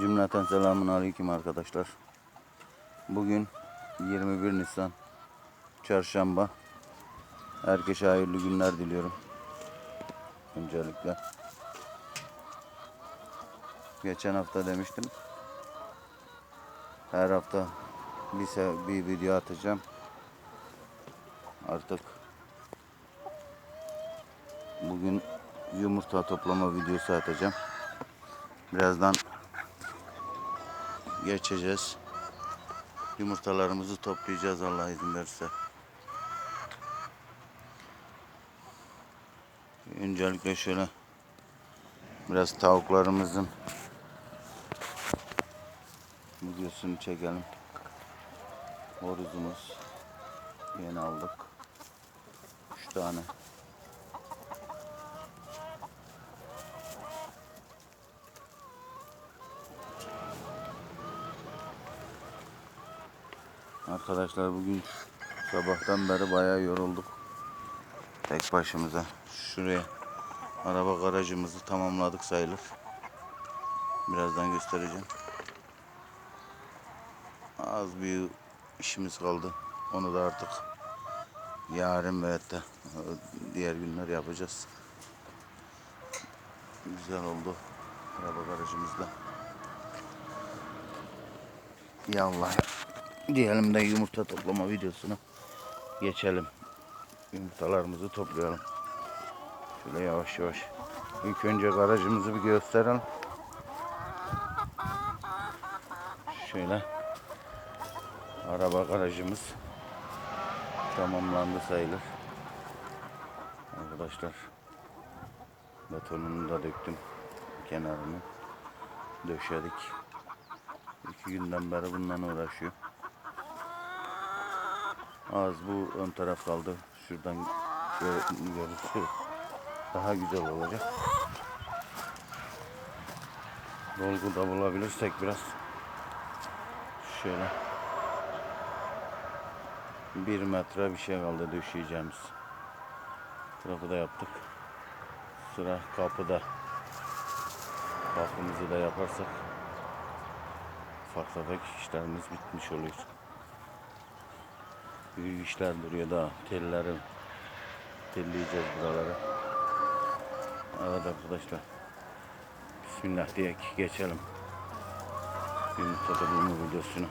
Cümleten selamun aleyküm arkadaşlar. Bugün 21 Nisan Çarşamba. Herkese hayırlı günler diliyorum. Öncelikle. Geçen hafta demiştim. Her hafta bir, bir video atacağım. Artık bugün yumurta toplama videosu atacağım. Birazdan geçeceğiz. Yumurtalarımızı toplayacağız Allah izin verirse. Öncelikle şöyle biraz tavuklarımızın videosunu çekelim. Horuzumuz yeni aldık. Üç tane. Arkadaşlar bugün sabahtan beri bayağı yorulduk. Tek başımıza. Şuraya araba garajımızı tamamladık sayılır. Birazdan göstereceğim. Az bir işimiz kaldı. Onu da artık yarın ve hatta diğer günler yapacağız. Güzel oldu. Araba garajımızda. Yallah. Diyelim de yumurta toplama videosuna geçelim. Yumurtalarımızı toplayalım. Şöyle yavaş yavaş. İlk önce garajımızı bir gösterelim. Şöyle. Araba garajımız tamamlandı sayılır. Arkadaşlar betonunu da döktüm kenarını döşedik. İki günden beri bundan uğraşıyor. Az bu ön taraf kaldı. Şuradan gör- görüntü daha güzel olacak. Dolgu da bulabilirsek biraz şöyle bir metre bir şey kaldı döşeyeceğimiz. Tarafı da yaptık. Sıra kapıda. Kapımızı da yaparsak ufak tefek işlerimiz bitmiş oluyor. Büyük işler duruyor daha. Telleri telleyeceğiz buraları. Evet arkadaşlar. Bismillah diye geçelim. Yumurta toplama videosunu.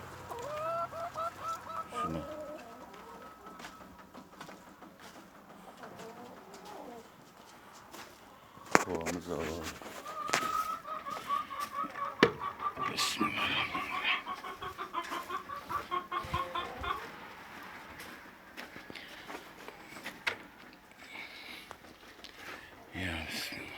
Şunu. Kovamızı alalım. Bismillah. Ya Bismillah.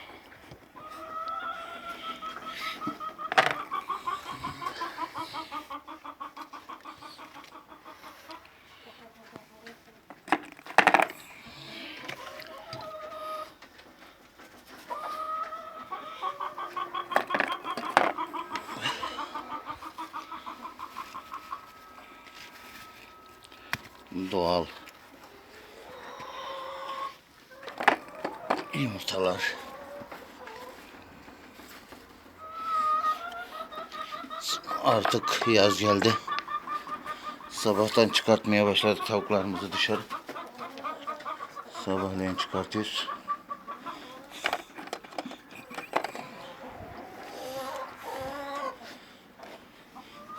Doğal yumurtalar. Artık yaz geldi. Sabahtan çıkartmaya başladık tavuklarımızı dışarı. Sabahleyin çıkartıyoruz.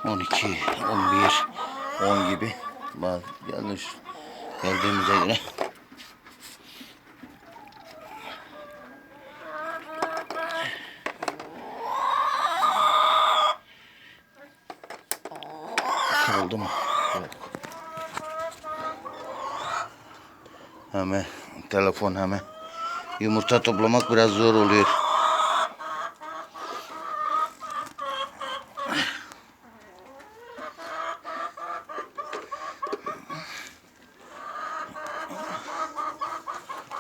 On iki, on bir, on gibi. Bak yanlış geldiğimize göre. Oldu mu? Yok. Hemen telefon hemen. Yumurta toplamak biraz zor oluyor.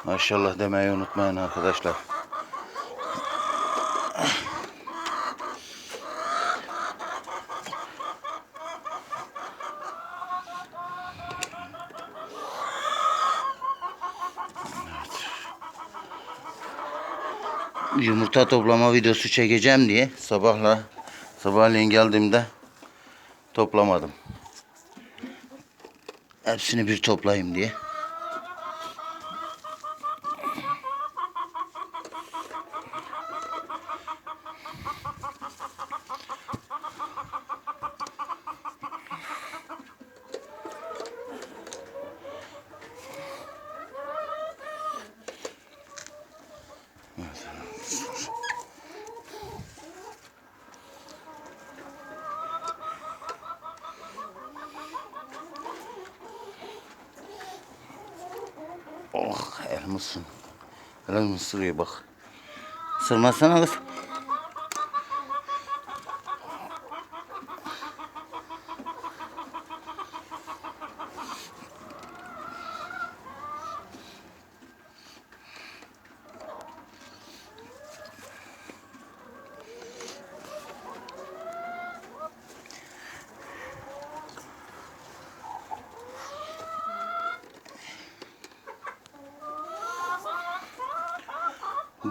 Maşallah demeyi unutmayın arkadaşlar. yumurta toplama videosu çekeceğim diye sabahla Sabahleyin geldiğimde toplamadım. Hepsini bir toplayayım diye. Elmasın. Elmas ısırıyor bak. Isırmazsana kız.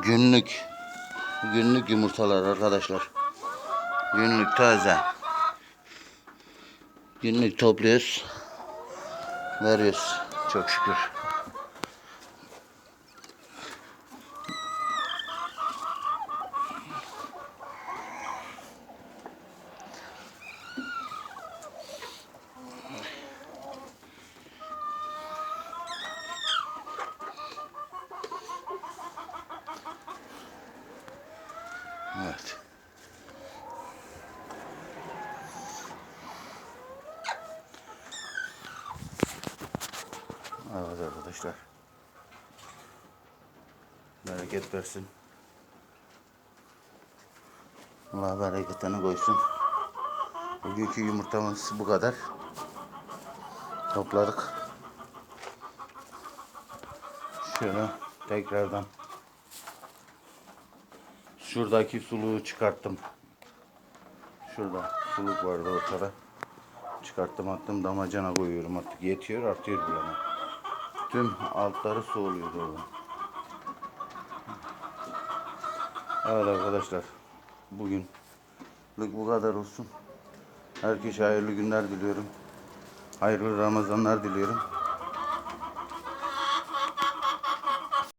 Günlük günlük yumurtalar arkadaşlar. Günlük taze. Günlük topluyoruz. Veriyoruz. Çok şükür. Evet. Evet arkadaşlar. Bereket versin. Allah bereketini koysun. Bugünkü yumurtamız bu kadar. Topladık. Şöyle tekrardan şuradaki suluğu çıkarttım. Şurada suluk vardı ortada. Çıkarttım attım damacana koyuyorum artık yetiyor artıyor bir. Tüm altları su oluyor orada. Evet arkadaşlar bugün bu kadar olsun. Herkese hayırlı günler diliyorum. Hayırlı Ramazanlar diliyorum.